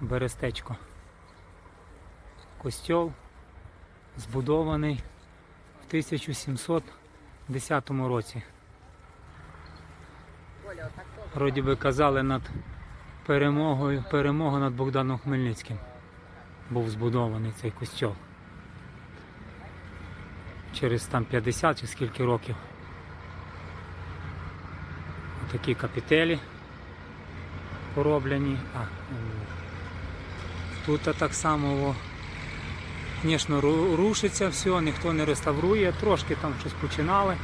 Берестечко. Костьол збудований в 1710 році. Вроді би казали над перемогою, перемога над Богданом Хмельницьким. Був збудований цей костьол. Через там 50 чи скільки років. Такі капітелі пороблені. А, тут так само, звісно, рушиться все, ніхто не реставрує, трошки там щось починали.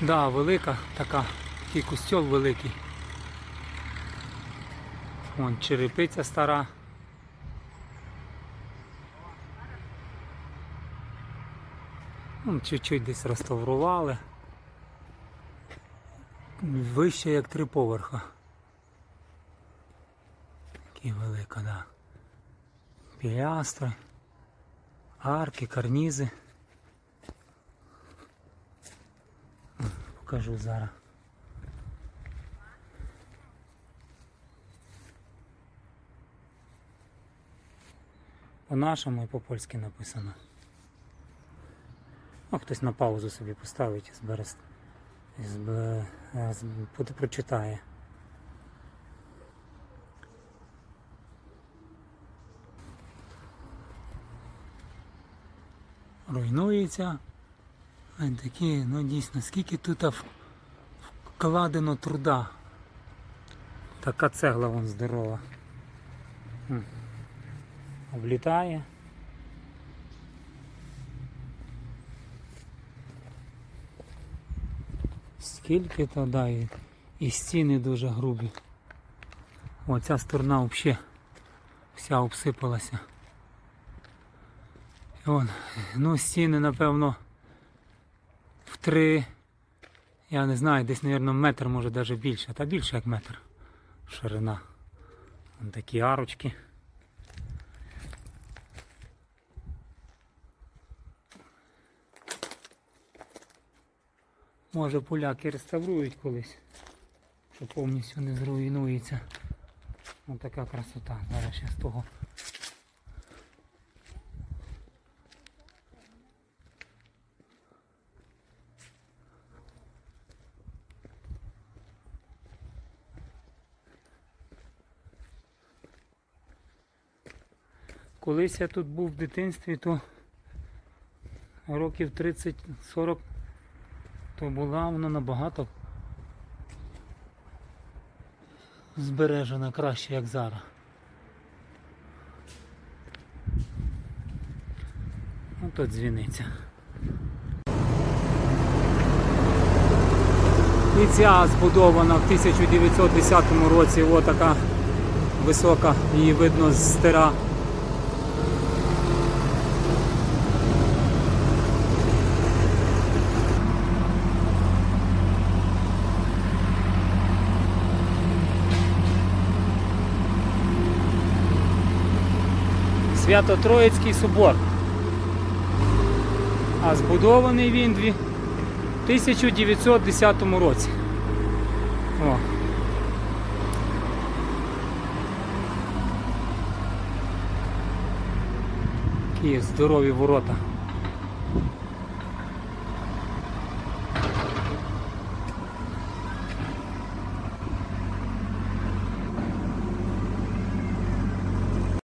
Да, велика така, такий костьол великий. Вон черепиця стара. Чуть-чуть десь реставрували. Вище як три поверха. Такі велика, да. Пілястри, арки, карнізи. Покажу зараз. По-нашому і по-польськи написано. А хтось на паузу собі поставить і зберест. Е, буде- прочитає. Руйнується. Такі, ну дійсно, скільки тут вкладено труда. Така цегла вон здорова. Облітає. Скільки то да, і, і стіни дуже грубі. Оця сторона взагалі вся обсипалася. І вон, ну стіни, напевно, в три, я не знаю, десь, мабуть, метр, може навіть більше, та більше як метр ширина. Вон такі арочки. Може поляки реставрують колись, що повністю не зруйнується. Ось така красота. Зараз ще з того. Колись я тут був в дитинстві, то років 30-40 то була вона набагато збережена краще, як зараз. Ну тут дзвіниця. І ця збудована в 1910 році, О, така висока, її видно з стира. Свято-Троїцький собор. А збудований він в 1910 році. О. Такі здорові ворота.